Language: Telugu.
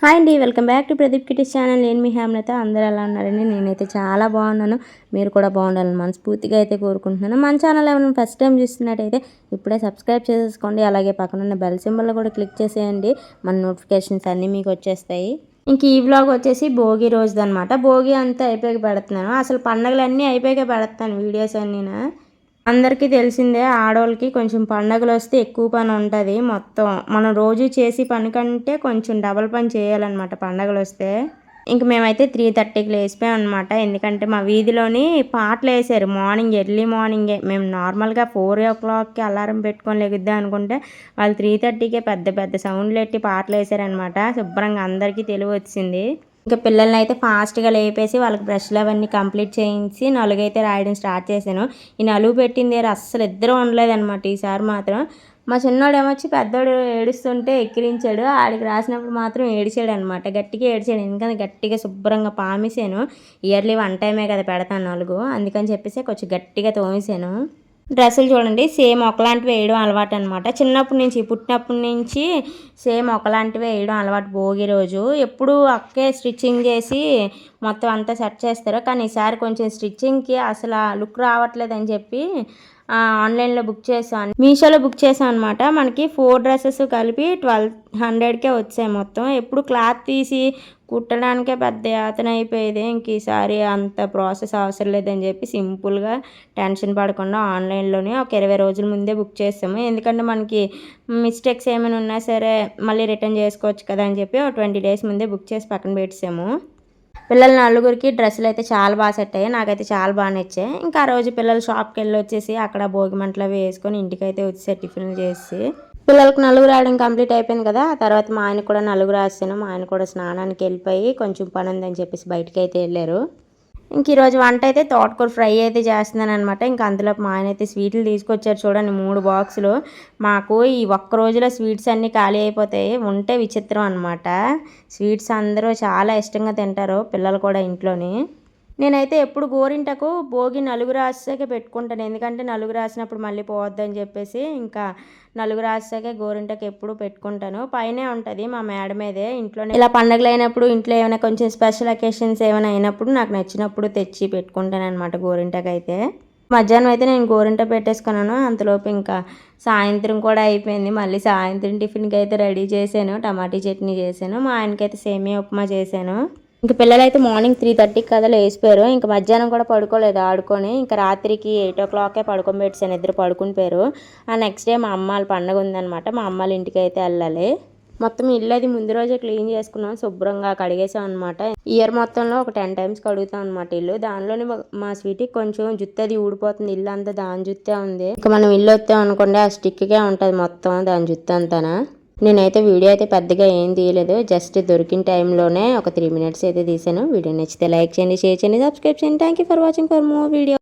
హాయ్ అండి welcome back to Pradeep kitties channel. నేను మీ హేమలత. అందరూ ఎలా ఉన్నారండి? నేనైతే చాలా బాగున్నాను. మీరు కూడా బాగుండాలని మనస్ఫూర్తిగా అయితే కోరుకుంటున్నాను. మన ఛానల్ ఏమైనా ఫస్ట్ టైం చూస్తున్నట్టయితే ఇప్పుడే సబ్స్క్రైబ్ చేసేసుకోండి అలాగే పక్కన ఉన్న బెల్ సింబల్ కూడా క్లిక్ చేసేయండి. మన నోటిఫికేషన్స్ అన్నీ మీకు వచ్చేస్తాయి. ఇంక ఈ వ్లాగ్ వచ్చేసి భోగి రోజుది అనమాట భోగి అంతా అయిపోయి పెడుతున్నాను. అసలు పండగలన్నీ అయిపోయాక పెడతాను వీడియోస్ అన్నీనా. అందరికీ తెలిసిందే ఆడవాళ్ళకి కొంచెం పండగలు వస్తే ఎక్కువ పని ఉంటుంది మొత్తం. మనం రోజు చేసి పని కంటే కొంచెం డబల్ పని చేయాలన్నమాట పండగలు వస్తే ఇంక మేమైతే త్రీ థర్టీకి లేచిపోయాం అనమాట ఎందుకంటే మా వీధిలోని పాటలు వేసారు మార్నింగ్ ఎర్లీ మార్నింగే. మేము నార్మల్గా ఫోర్ ఓ క్లాక్కి అలారం పెట్టుకొని లెగుద్దాం అనుకుంటే వాళ్ళు త్రీ థర్టీకే పెద్ద పెద్ద సౌండ్లు ఎట్టి పాటలు వేసారనమాట శుభ్రంగా అందరికీ తెలివి వచ్చింది ఇంకా పిల్లల్ని అయితే ఫాస్ట్గా లేపేసి వాళ్ళకి బ్రష్లు అవన్నీ కంప్లీట్ చేయించి నలుగైతే రాయడం స్టార్ట్ చేశాను. ఈ నలుగు పెట్టింది అస్సలు ఇద్దరు ఉండలేదన్నమాట. ఈసారి మాత్రం మా చిన్నోడు ఏమొచ్చి పెద్దోడు ఏడుస్తుంటే ఎక్కిరించాడు. ఆడికి రాసినప్పుడు మాత్రం ఏడిచాడు అనమాట గట్టిగా ఏడిచాడు. ఎందుకంటే గట్టిగా శుభ్రంగా పామేశాను. ఇయర్లీ వన్ టైమే కదా పెడతాను నలుగు. అందుకని చెప్పేసి కొంచెం గట్టిగా తోమేశాను. డ్రెస్సులు చూడండి సేమ్ ఒకలాంటివి వేయడం అలవాటు అనమాట చిన్నప్పటి నుంచి పుట్టినప్పటి నుంచి సేమ్ ఒకలాంటివి వేయడం అలవాటు భోగి రోజు. ఎప్పుడు అక్కే స్టిచ్చింగ్ చేసి మొత్తం అంతా సెట్ చేస్తారు. కానీ ఈసారి కొంచెం స్టిచ్చింగ్కి అసలు లుక్ రావట్లేదని చెప్పి ఆన్లైన్లో బుక్ చేసాను మీషోలో బుక్ చేసాం అనమాట మనకి ఫోర్ డ్రెస్సెస్ కలిపి ట్వెల్వ్ హండ్రెడ్కే వచ్చాయి మొత్తం. ఎప్పుడు క్లాత్ తీసి కుట్టడానికే పెద్ద యాతన అయిపోయేది ఇంక ఈసారి అంత ప్రాసెస్ అవసరం లేదని చెప్పి సింపుల్గా టెన్షన్ పడకుండా ఆన్లైన్లోనే ఒక ఇరవై రోజుల ముందే బుక్ చేస్తాము. ఎందుకంటే మనకి మిస్టేక్స్ ఏమైనా ఉన్నా సరే మళ్ళీ రిటర్న్ చేసుకోవచ్చు కదా అని చెప్పి ఒక ట్వంటీ డేస్ ముందే బుక్ చేసి పక్కన పెట్టాము పిల్లల నలుగురికి డ్రెస్సులు అయితే చాలా బాగా సెట్ అయ్యాయి. నాకైతే చాలా బాగా నచ్చాయి. ఇంకా ఆ రోజు పిల్లలు షాప్కి వెళ్ళి వచ్చేసి అక్కడ భోగి మంటలు వేసుకొని ఇంటికైతే వచ్చేసి టిఫిన్లు చేసి పిల్లలకు నలుగురు రావడం కంప్లీట్ అయిపోయింది కదా ఆ తర్వాత మా ఆయన కూడా నలుగురు రాసాను మా ఆయన కూడా స్నానానికి వెళ్ళిపోయి కొంచెం పని ఉందని చెప్పేసి బయటకు అయితే వెళ్ళారు. ఇంక ఈరోజు వంట అయితే తోటకూర ఫ్రై అయితే చేస్తున్నాను అనమాట ఇంకా అందులో మా ఆయన అయితే స్వీట్లు తీసుకొచ్చారు చూడండి మూడు బాక్సులు. మాకు ఈ ఒక్క రోజులో స్వీట్స్ అన్నీ ఖాళీ అయిపోతాయి. ఉంటే విచిత్రం అనమాట స్వీట్స్ అందరూ చాలా ఇష్టంగా తింటారు పిల్లలు కూడా ఇంట్లోని. నేనైతే ఎప్పుడు గోరింటకు భోగి నలుగు రాసాకే పెట్టుకుంటాను. ఎందుకంటే నలుగు రాసినప్పుడు మళ్ళీ పోవద్దని చెప్పేసి ఇంకా నలుగు రాసాకే గోరింటకు ఎప్పుడు పెట్టుకుంటాను. పైనే ఉంటుంది మా మేడ మీదే. ఇంట్లోనే ఇలా పండగలు అయినప్పుడు ఇంట్లో ఏమైనా కొంచెం స్పెషల్ అకేషన్స్ ఏమైనా అయినప్పుడు నాకు నచ్చినప్పుడు తెచ్చి పెట్టుకుంటాను అనమాట గోరింటకు అయితే. మధ్యాహ్నం అయితే నేను గోరింట పెట్టేసుకున్నాను. అంతలోపు ఇంకా సాయంత్రం కూడా అయిపోయింది. మళ్ళీ సాయంత్రం టిఫిన్కి అయితే రెడీ చేశాను. టమాటీ చట్నీ చేశాను. మా ఆయనకైతే సేమియా ఉప్మా చేశాను. ఇంక పిల్లలైతే మార్నింగ్ త్రీ థర్టీకి కదా లేచిపోయారు. ఇంకా మధ్యాహ్నం కూడా పడుకోలేదు ఆడుకొని. ఇంకా రాత్రికి ఎయిట్ ఓ క్లాకే పడుకొని పెట్టాను ఇద్దరు పడుకునిపోయారు ఆ నెక్స్ట్ డే మా అమ్మాళ్ళ పండగ ఉందనమాట మా అమ్మాళ్ళ ఇంటికి అయితే వెళ్ళాలి. మొత్తం ఇల్లు అది ముందు రోజే క్లీన్ చేసుకున్నాం. శుభ్రంగా కడిగేసాం అనమాట ఇయర్ మొత్తంలో ఒక టెన్ టైమ్స్ కడుగుతాం అనమాట ఇల్లు. దానిలోనే మా స్వీట్కి కొంచెం జుత్తు అది ఊడిపోతుంది. ఇల్లు అంతా దాని జుత్తే ఉంది. ఇంకా మనం ఇల్లు వస్తాం అనుకోండి ఆ స్టిక్కే ఉంటుంది మొత్తం దాని జుత్తు అంతానా. నేనైతే వీడియో అయితే పెద్దగా ఏం తీయలేదు. జస్ట్ దొరికిన టైంలోనే ఒక త్రీ మినిట్స్ అయితే తీసాను వీడియో నచ్చితే లైక్ చేయండి షేర్ చేయండి సబ్స్క్రైబ్ చేయండి. Thank for watching for more video